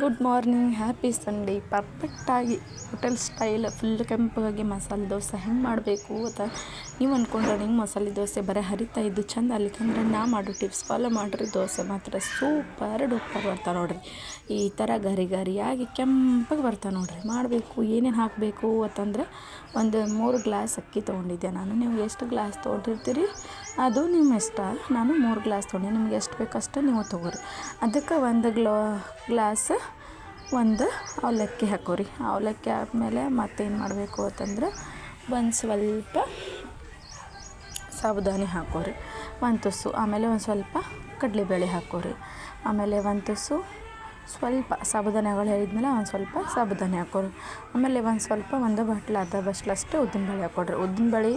Good morning happy Sunday ಪರ್ಫೆಕ್ಟಾಗಿ hotel style full ಕೆಂಪಗಾಗಿ ಮಸಾಲೆ ದೋಸೆ ಹೆಂಗೆ ಮಾಡಬೇಕು ಅಂತ ನೀವು ಅಂದ್ಕೊಂಡ್ರೆ ಹಿಂಗೆ ಮಸಾಲೆ ದೋಸೆ ಬರೀ ಹರಿತಾ ಇದ್ದು ಚಂದ ಅಲ್ಲಿಕಂದ್ರೆ ನಾ ಮಾಡೋ ಟಿಪ್ಸ್ ಫಾಲೋ ಮಾಡಿರಿ. ದೋಸೆ ಮಾತ್ರ ಸೂಪರ್ ಡೂಪರ್ ಬರ್ತಾವೆ ನೋಡಿರಿ. ಈ ಥರ ಗರಿ ಗರಿಯಾಗಿ ಕೆಂಪಗೆ ಬರ್ತಾವೆ ನೋಡಿರಿ. ಮಾಡಬೇಕು, ಏನೇನು ಹಾಕಬೇಕು ಅಂತಂದ್ರೆ ಒಂದು ಮೂರು ಗ್ಲಾಸ್ ಅಕ್ಕಿ ತೊಗೊಂಡಿದ್ದೆ ನಾನು. ನೀವು ಎಷ್ಟು ಗ್ಲಾಸ್ ತೊಗೊಂಡಿರ್ತೀರಿ? ಅದು ನಿಮ್ಮ ಇಷ್ಟ. ನಾನು ಮೂರು ಗ್ಲಾಸ್ ತೊಗೊಂಡೆ. ನಿಮ್ಗೆ ಎಷ್ಟು ಬೇಕಷ್ಟು ನೀವು ತೊಗೋರಿ ಅದಕ್ಕೆ ಒಂದು ಗ್ಲೋ, ಗ್ಲಾಸ್ ಒಂದು ಅವಲಕ್ಕಿ ಹಾಕೋರಿ. ಅವಲಕ್ಕಿ ಆದಮೇಲೆ ಮತ್ತೇನು ಮಾಡಬೇಕು ಅಂತಂದ್ರೆ ಒಂದು ಸ್ವಲ್ಪ ಸಾಬುದಾನಿ ಹಾಕೋರಿ. ಒಂದು ತುಸು. ಆಮೇಲೆ ಒಂದು ಸ್ವಲ್ಪ ಕಡಲೆಬೇಳೆ ಹಾಕೋರಿ. ಆಮೇಲೆ ಒಂದು ತುಸು ಸ್ವಲ್ಪ ಸಾಬುದಾನೆಗಳು ಹೇಳಿದ್ಮೇಲೆ ಒಂದು ಸ್ವಲ್ಪ ಸಾಬುದಾನಿ ಹಾಕೋರು ಆಮೇಲೆ ಒಂದು ಸ್ವಲ್ಪ ಒಂದು ಬಟ್ಲು ಅರ್ಧ ಬಟ್ಲಷ್ಟು ಉದ್ದಿನಬೇಳೆ ಹಾಕ್ಕೊಡ್ರಿ. ಉದ್ದಿನಬೇಳೆ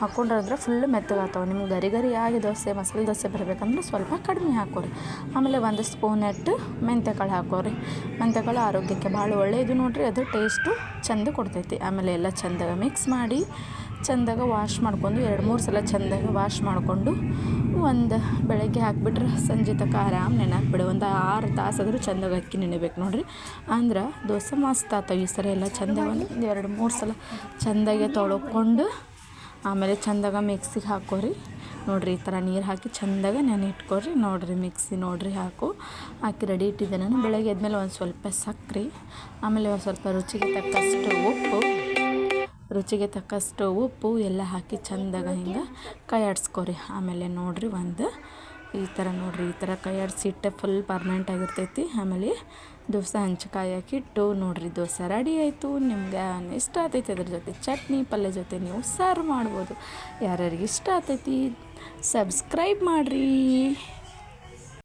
ಹಾಕ್ಕೊಂಡ್ರೆ ಅಂದ್ರೆ ಫುಲ್ ಮೆತ್ತಗಾಗ್ತಾವೆ. ನಿಮ್ಗೆ ಗರಿ ಆಗಿ ದೋಸೆ, ಮಸಾಲೆ ದೋಸೆ ಬರಬೇಕಂದ್ರೆ ಸ್ವಲ್ಪ ಕಡಿಮೆ ಹಾಕೋರಿ ಆಮೇಲೆ ಒಂದು ಸ್ಪೂನ್ ಇಟ್ಟು ಮೆಂತ್ಯಕಾಳು ಹಾಕೋರಿ ಮೆಂತ್ಯಕಾಳು ಆರೋಗ್ಯಕ್ಕೆ ಭಾಳ ಒಳ್ಳೆಯದು ನೋಡಿರಿ ಅದು ಟೇಸ್ಟು ಚಂದ ಕೊಡ್ತೈತಿ. ಆಮೇಲೆ ಎಲ್ಲ ಚಂದಾಗ ಮಿಕ್ಸ್ ಮಾಡಿ ಚಂದಾಗ ವಾಶ್ ಮಾಡ್ಕೊಂಡು, ಎರಡು ಮೂರು ಸಲ ಚಂದಾಗ ವಾಶ್ ಮಾಡಿಕೊಂಡು ಒಂದು ಬೆಳಗ್ಗೆ ಹಾಕ್ಬಿಟ್ರೆ ಸಂಜೆ ತನಕ ಆರಾಮ್ ನೆನಾಕ್ಬಿಡು ಒಂದು ಆರು ತಾಸಾದರೂ ಚಂದಾಗ ಅಕ್ಕಿ ನೆನೆಬೇಕು ನೋಡಿರಿ. ಅಂದ್ರೆ ದೋಸೆ ಮಸ್ತ್ ಆತವೆ ಈ ಸರಿ ಎಲ್ಲ ಚಂದಾಗ ಒಂದು ಎರಡು ಮೂರು ಸಲ ಚಂದಾಗೆ ತೊಳ್ಕೊಂಡು ಆಮೇಲೆ ಚಂದಾಗ ಮಿಕ್ಸಿಗೆ ಹಾಕೋರಿ. ನೋಡಿರಿ ಈ ಥರ ನೀರು ಹಾಕಿ ಚಂದಾಗ ನೆನೆ ಇಟ್ಕೊರಿ ನೋಡಿರಿ ಮಿಕ್ಸಿ ನೋಡಿರಿ ಹಾಕು. ಹಾಕಿ ರೆಡಿ ಇಟ್ಟಿದ್ದೆ ನಾನು. ಬೆಳಗ್ಗೆ ಎದ್ಮೇಲೆ ಒಂದು ಸ್ವಲ್ಪ ಸಕ್ಕರೆ ಆಮೇಲೆ ಒಂದು ಸ್ವಲ್ಪ ರುಚಿಗೆ ತಕ್ಕಷ್ಟು ಉಪ್ಪು. ರುಚಿಗೆ ತಕ್ಕಷ್ಟು ಉಪ್ಪು ಎಲ್ಲ ಹಾಕಿ ಚಂದಾಗ ಹಿಂಗೆ ಕೈ ಆಡಿಸ್ಕೊರಿ. ಆಮೇಲೆ ನೋಡಿರಿ ಒಂದು ಈ ಥರ ನೋಡಿರಿ, ಈ ಥರ ಕೈ ಆಡಿಸಿ ಇಟ್ಟೆ ಫುಲ್ ಪರ್ಮನೆಂಟ್ ಆಗಿರ್ತೈತಿ. ಆಮೇಲೆ ದೋಸೆ ಹಂಚ್ಕಾಯಿ ಹಾಕಿಟ್ಟು ನೋಡಿರಿ, ದೋಸೆ ರೆಡಿ ಆಯಿತು. ನಿಮ್ಗೆ ಇಷ್ಟ ಆಗ್ತೈತಿ ಅದ್ರ ಜೊತೆ ಚಟ್ನಿ, ಪಲ್ಯ ಜೊತೆ ನೀವು ಸರ್ವ್ ಮಾಡ್ಬೋದು. ಯಾರ್ಯಾರಿಗೆ ಇಷ್ಟ ಆಗ್ತೈತಿ ಸಬ್ಸ್ಕ್ರೈಬ್ ಮಾಡಿರಿ.